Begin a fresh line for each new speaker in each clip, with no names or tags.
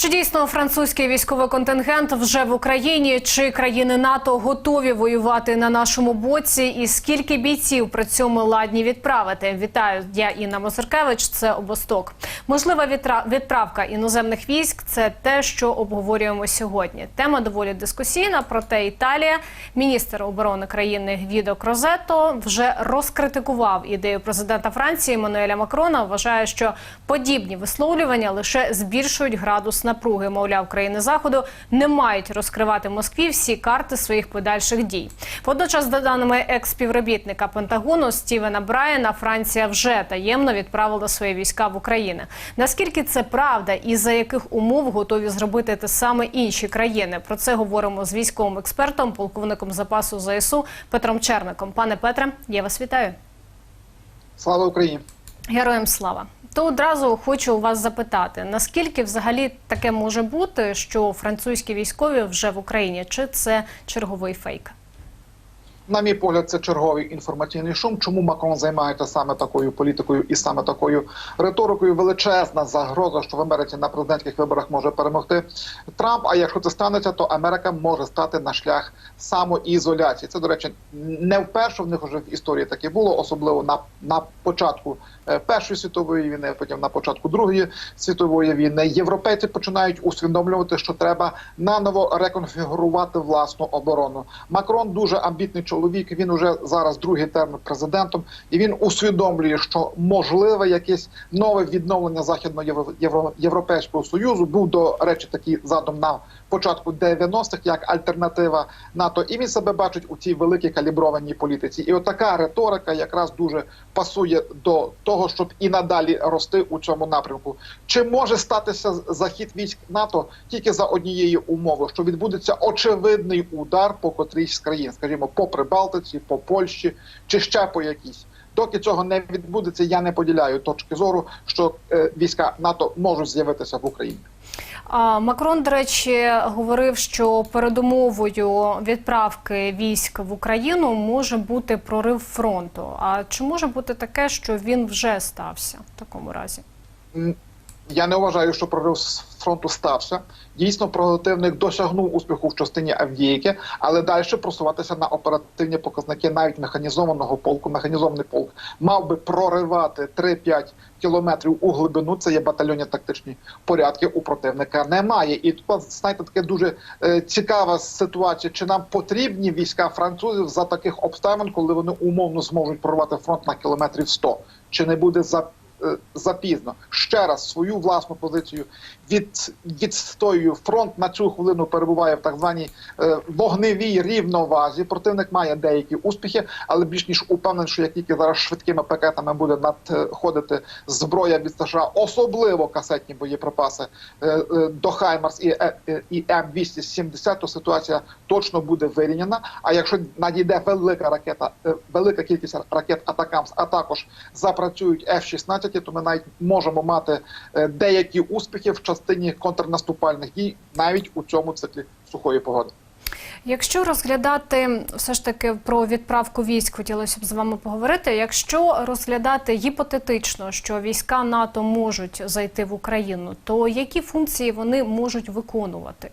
Чи дійсно французький військовий контингент вже в Україні? Чи країни НАТО готові воювати на нашому боці? І скільки бійців при цьому ладні відправити? Вітаю, я Інна Мозеркевич. Це обосток. Можлива відправка іноземних військ. Це те, що обговорюємо сьогодні. Тема доволі дискусійна. Проте Італія, міністр оборони країни Гвідо Крозето, вже розкритикував ідею президента Франції Мануеля Макрона. Вважає, що подібні висловлювання лише збільшують градус напруги. Мовляв, країни заходу не мають розкривати Москві всі карти своїх подальших дій. Водночас, за даними екс-співробітника Пентагону Стівена Брайана, Франція вже таємно відправила свої війська в Україну. Наскільки це правда, і за яких умов готові зробити те саме інші країни? Про це говоримо з військовим експертом, полковником запасу ЗСУ Петром Черником. Пане Петре, я вас вітаю.
Слава Україні!
Героям слава. То одразу хочу вас запитати, наскільки взагалі таке може бути, що французькі військові вже в Україні, чи це черговий фейк?
На мій погляд, це черговий інформаційний шум. Чому Макрон займається саме такою політикою і саме такою риторикою? Величезна загроза, що в Америці на президентських виборах може перемогти Трамп. А якщо це станеться, то Америка може стати на шлях самоізоляції. Це до речі, не вперше в них вже в історії таке було, особливо на, на початку е, Першої світової війни, потім на початку Другої світової війни. Європейці починають усвідомлювати, що треба наново реконфігурувати власну оборону. Макрон дуже амбітний чоловік. Він уже зараз другий термін президентом, і він усвідомлює, що можливе якесь нове відновлення західноєвропейського союзу. Був до речі такий задум на початку 90-х як альтернатива НАТО. І він себе бачить у цій великій каліброваній політиці. І от така риторика якраз дуже пасує до того, щоб і надалі рости у цьому напрямку. Чи може статися захід військ НАТО тільки за однієї умови, що відбудеться очевидний удар по котрійсь з країн, скажімо, по Прибалтиці, по Польщі чи ще по якійсь. Доки цього не відбудеться, я не поділяю точки зору, що е, війська НАТО можуть з'явитися в Україні.
А Макрон, до речі, говорив, що передумовою відправки військ в Україну може бути прорив фронту. А чи може бути таке, що він вже стався в такому разі?
Я не вважаю, що прорив з фронту стався. Дійсно, противник досягнув успіху в частині Авдіївки, але далі просуватися на оперативні показники навіть механізованого полку. Механізований полк мав би проривати 3-5 кілометрів у глибину. Це є батальйонні тактичні порядки. У противника немає. І тут знаєте, таке дуже е, цікава ситуація. Чи нам потрібні війська французів за таких обставин, коли вони умовно зможуть прорвати фронт на кілометрів 100? Чи не буде за запізно. Ще раз свою власну позицію від, відстоюю. Фронт на цю хвилину перебуває в так званій е, вогневій рівновазі. Противник має деякі успіхи, але більш ніж упевнений, що як тільки зараз швидкими пакетами буде надходити зброя від США, особливо касетні боєприпаси е, е, до Хаймарс і, е, е, і М270, то ситуація точно буде вирівняна. А якщо надійде велика ракета, е, велика кількість ракет Атакамс, а також запрацюють F-16, то ми навіть можемо мати е, деякі успіхи в частині контрнаступальних дій навіть у цьому циклі сухої погоди.
Якщо розглядати все ж таки про відправку військ, хотілося б з вами поговорити. Якщо розглядати гіпотетично, що війська НАТО можуть зайти в Україну, то які функції вони можуть виконувати?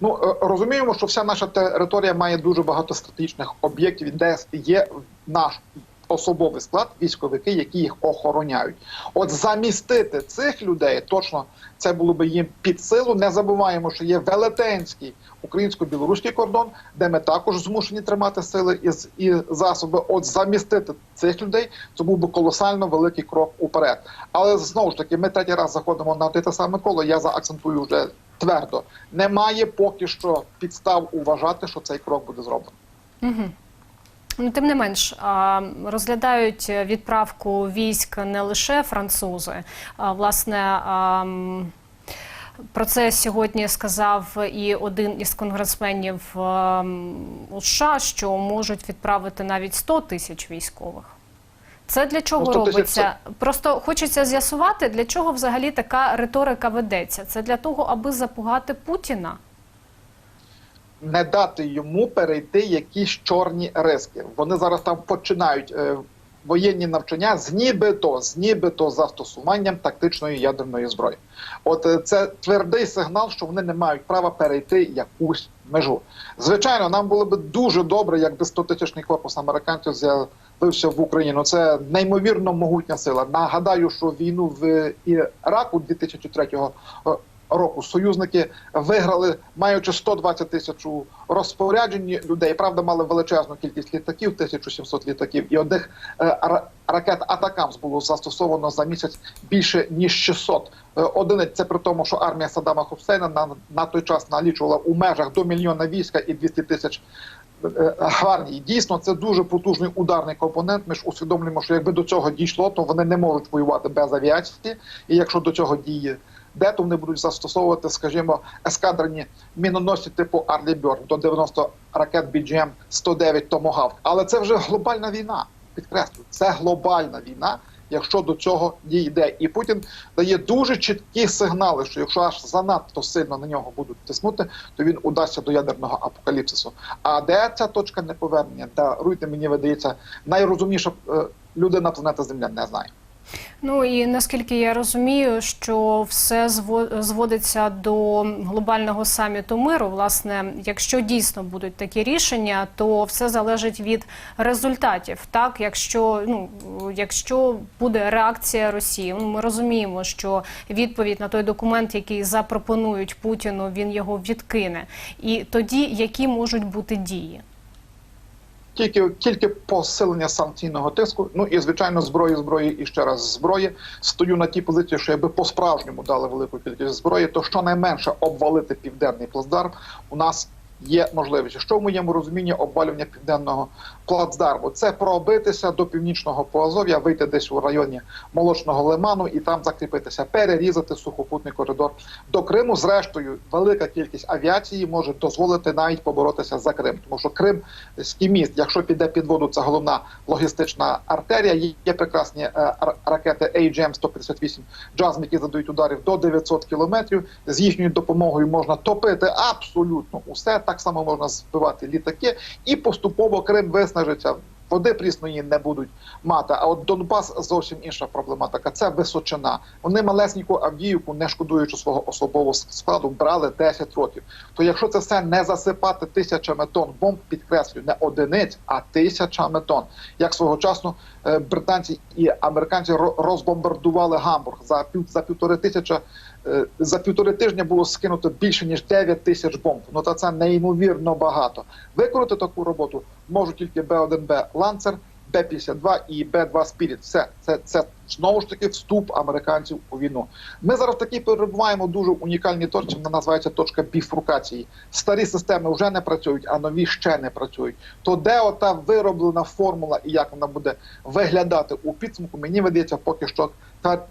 Ну е, розуміємо, що вся наша територія має дуже багато стратегічних об'єктів, де є наш особовий склад, військовики, які їх охороняють. От замістити цих людей точно це було би їм під силу. Не забуваємо, що є велетенський українсько-білоруський кордон, де ми також змушені тримати сили і, і засоби. От замістити цих людей це був би колосально великий крок уперед. Але знову ж таки, ми третій раз заходимо на те саме коло. Я заакцентую вже твердо. Немає поки що підстав уважати, що цей крок буде зроблений.
Угу. Ну, тим не менш, розглядають відправку військ не лише французи. А, власне, про це сьогодні сказав і один із конгресменів у США, що можуть відправити навіть 100 тисяч військових. Це для чого
Ну, 100 тисяч
робиться? Просто хочеться з'ясувати, для чого взагалі така риторика ведеться. Це для того, аби запугати Путіна.
Не дати йому перейти якісь чорні риски. Вони зараз там починають е, воєнні навчання з нібито з нібито застосуванням тактичної ядерної зброї. От е, це твердий сигнал, що вони не мають права перейти якусь межу. Звичайно, нам було б дуже добре, якби 100-тисячний корпус американців з'явився в Україну. Це неймовірно могутня сила. Нагадаю, що війну в Іраку 2003 року союзники виграли, маючи 120 тисяч у розпорядженні людей. Правда, мали величезну кількість літаків, 1700 літаків, і одних е, ра- ракет Атакамс було застосовано за місяць більше ніж 600 е, одиниць. Це при тому, що армія Саддама Хусейна на, на той час налічувала у межах до мільйона війська і 200 тисяч е, гвардії. Дійсно, це дуже потужний ударний компонент. Ми ж усвідомлюємо, що якби до цього дійшло, то вони не можуть воювати без авіації. І якщо до цього діє де то вони будуть застосовувати, скажімо, ескадрені міноносці типу Арлі Бьорн до 90 ракет BGM 109 Томогавк. Але це вже глобальна війна. Підкреслюю, це глобальна війна. Якщо до цього дійде, і Путін дає дуже чіткі сигнали, що якщо аж занадто сильно на нього будуть тиснути, то він удасться до ядерного апокаліпсису. А де ця точка неповернення? Даруйте, мені видається, найрозумніша е, людина планети Земля не знає.
Ну і наскільки я розумію, що все зво- зводиться до глобального саміту миру. Власне, якщо дійсно будуть такі рішення, то все залежить від результатів. Так, якщо ну якщо буде реакція Росії, ну ми розуміємо, що відповідь на той документ, який запропонують Путіну, він його відкине. І тоді які можуть бути дії?
Тільки тільки посилення санкційного тиску. Ну і звичайно, зброї, зброї і ще раз зброї. Стою на тій позиції, що якби по-справжньому дали велику кількість зброї, то щонайменше обвалити південний плацдарм у нас є можливість. Що в моєму розумінні обвалювання південного плацдарму? Це пробитися до північного Поазов'я, вийти десь у районі молочного лиману і там закріпитися, перерізати сухопутний коридор до Криму. Зрештою, велика кількість авіації може дозволити навіть поборотися за Крим, тому що Крим міст, якщо піде під воду, це головна логістична артерія. Є- прекрасні е, ракети AGM-158 «Джазм», які задають ударів до 900 кілометрів. З їхньою допомогою можна топити абсолютно усе. Так само можна збивати літаки, і поступово Крим виснажиться. Води прісної не будуть мати. А от Донбас зовсім інша проблематика. Це височина. Вони малесеньку Авдіївку, не шкодуючи свого особового складу, брали 10 років. То якщо це все не засипати тисячами тонн бомб, підкреслюю, не одиниць, а тисячами тонн. Як свого часу е, британці і американці ро- розбомбардували Гамбург за пів за півтори тисяча. Е, За півтори тижня було скинуто більше ніж 9 тисяч бомб. Ну та це неймовірно багато. Виконати таку роботу можуть тільки Б-1Б Ланцер, Б-52 і Б-2 Spirit. Все це, це знову ж таки вступ американців у війну. Ми зараз таки перебуваємо дуже унікальній точці. Вона називається точка біфрукації. Старі системи вже не працюють, а нові ще не працюють. То де ота вироблена формула і як вона буде виглядати у підсумку, мені видається, поки що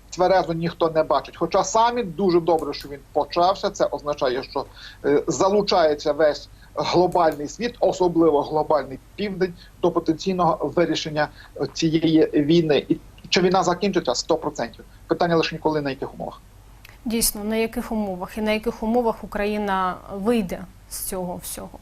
тверезо ніхто не бачить. Хоча саміт дуже добре, що він почався. Це означає, що е, залучається весь глобальний світ, особливо глобальний південь, до потенційного вирішення цієї війни. І чи війна закінчиться 100%. Питання лише ніколи на яких умовах.
Дійсно, на яких умовах і на яких умовах Україна вийде з цього всього?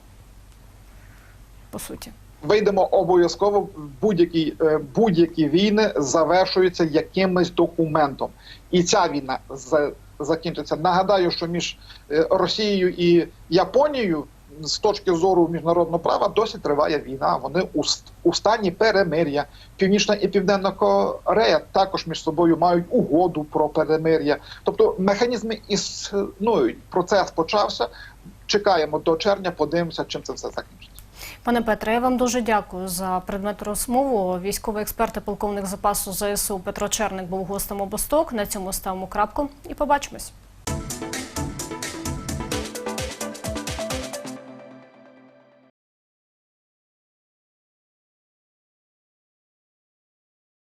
По суті.
Вийдемо обов'язково. Будь-які е, будь-які війни завершуються якимось документом, і ця війна з- закінчиться. Нагадаю, що між е, Росією і Японією з точки зору міжнародного права досі триває війна. Вони у, у стані перемир'я. Північна і Південна Корея також між собою мають угоду про перемир'я. Тобто механізми існують. Процес почався. Чекаємо до червня, подивимося, чим це все закінчиться.
Пане Петре, я вам дуже дякую за предмет розмову. Військовий експерт і полковник запасу ЗСУ Петро Черник був гостем обосток. На цьому ставимо крапку і побачимось.